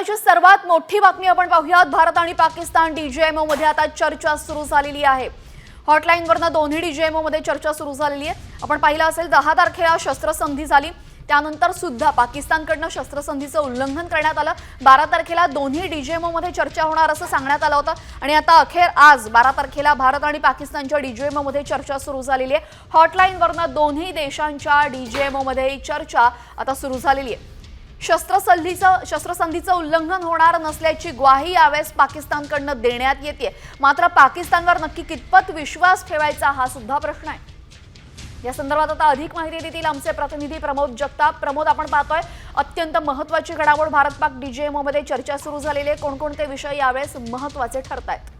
सकाळची सर्वात मोठी बातमी आपण पाहूयात. भारत आणि पाकिस्तान डीजेएमओ मध्ये आता चर्चा सुरू झालेली आहे. हॉटलाईनवरनं दोन्ही डीजेएमओ मध्ये चर्चा सुरू झालेली आहे. आपण पाहिलं असेल दहा तारखेला शस्त्रसंधी झाली. त्यानंतर सुद्धा पाकिस्तानकडनं शस्त्रसंधीचं उल्लंघन करण्यात आलं. बारा तारखेला दोन्ही डीजेएमओमध्ये चर्चा होणार असं सांगण्यात आलं होतं. आणि आता अखेर आज बारा तारखेला भारत आणि पाकिस्तानच्या डीजेएमओमध्ये चर्चा सुरू झालेली आहे. हॉटलाईनवरनं दोन्ही देशांच्या डीजेएमओमध्ये चर्चा आता सुरू झालेली आहे. शस्त्रसंधीचं शस्त्रसंधीचं उल्लंघन होणार नसल्याची ग्वाही यावेळेस पाकिस्तानकडनं देण्यात येते. मात्र पाकिस्तानवर नक्की कितपत विश्वास ठेवायचा हा सुद्धा प्रश्न आहे. या संदर्भात आता अधिक माहिती देतील आमचे प्रतिनिधी प्रमोद जगताप. प्रमोद आपण पाहतोय अत्यंत महत्वाची घडामोड भारत पाक डीजेएमओ मध्ये चर्चा सुरू झालेली आहे. कोणकोणते विषय यावेळेस महत्त्वाचे ठरत आहेत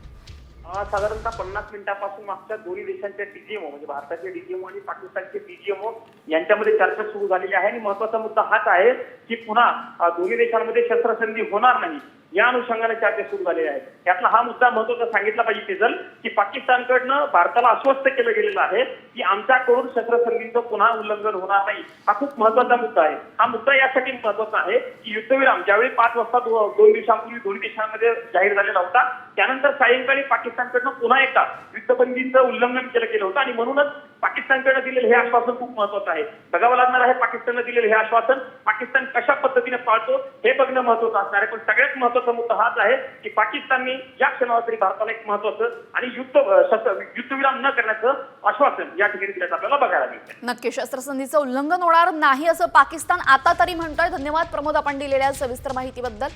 साधारणतः पन्नास मिनिटापासून मागच्या दोन्ही देशांच्या डीजीएमओ म्हणजे भारताचे डीजीएमओ आणि पाकिस्तानचे डीजीएमओ यांच्यामध्ये चर्चा सुरू झालेली आहे. आणि महत्त्वाचा मुद्दा हाच आहे की पुन्हा दोन्ही देशांमध्ये शस्त्रसंधी होणार नाही. या अनुषंगाने चर्चा सुरू झालेल्या आहेत. त्यातला हा मुद्दा महत्त्वाचा सांगितला पाहिजे तेजल की पाकिस्तानकडनं भारताला आश्वस्त केलं गेलेलं आहे की आमच्याकडून शस्त्रसंधीचं पुन्हा उल्लंघन होणार नाही हा खूप महत्त्वाचा मुद्दा आहे. हा मुद्दा यासाठी महत्त्वाचा आहे की युद्धविराम ज्यावेळी पाच वाजता दोन दिवसांपूर्वी दोन्ही देशांमध्ये जाहीर झालेला होता त्यानंतर सायंकाळी पाकिस्तानकडनं पुन्हा एकदा युद्धबंदीचं उल्लंघन केलं गेलं होतं. आणि म्हणूनच पाकिस्तानकडनं दिलेलं हे आश्वासन खूप महत्वाचं आहे. बघावं लागणार आहे पाकिस्ताननं दिलेलं हे आश्वासन. पाकिस्तान कशा पद्धतीने पद्धतीने पाळतो हे बघणं महत्वाचं असणार आहे. पण सगळ्यात महत्त्वाचा मुद्दा हाच आहे की पाकिस्ताननी या क्षणावर तरी भारताला एक महत्वाचं आणि युद्ध युद्धविराम न करण्याचं आश्वासन या ठिकाणी दिल्याचं आपल्याला बघायला मिळतं नक्की शस्त्रसंधीचं उल्लंघन होणार नाही असं पाकिस्तान आता तरी म्हणतोय. धन्यवाद प्रमोद आपण दिलेल्या सविस्तर माहितीबद्दल.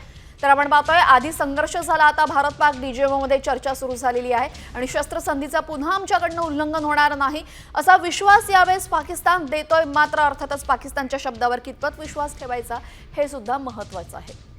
तर आपण पाहतोय आधी संघर्ष झाला आता भारत पाक डीजेओ मध्ये चर्चा सुरू झालेली आहे आणि शस्त्रसंधीचा पुन्हा आमच्याकडनं उल्लंघन होणार नाही असा विश्वास यावेळेस पाकिस्तान देतोय. मात्र अर्थातच पाकिस्तानच्या शब्दावर कितपत विश्वास ठेवायचा हे सुद्धा महत्वाचं आहे.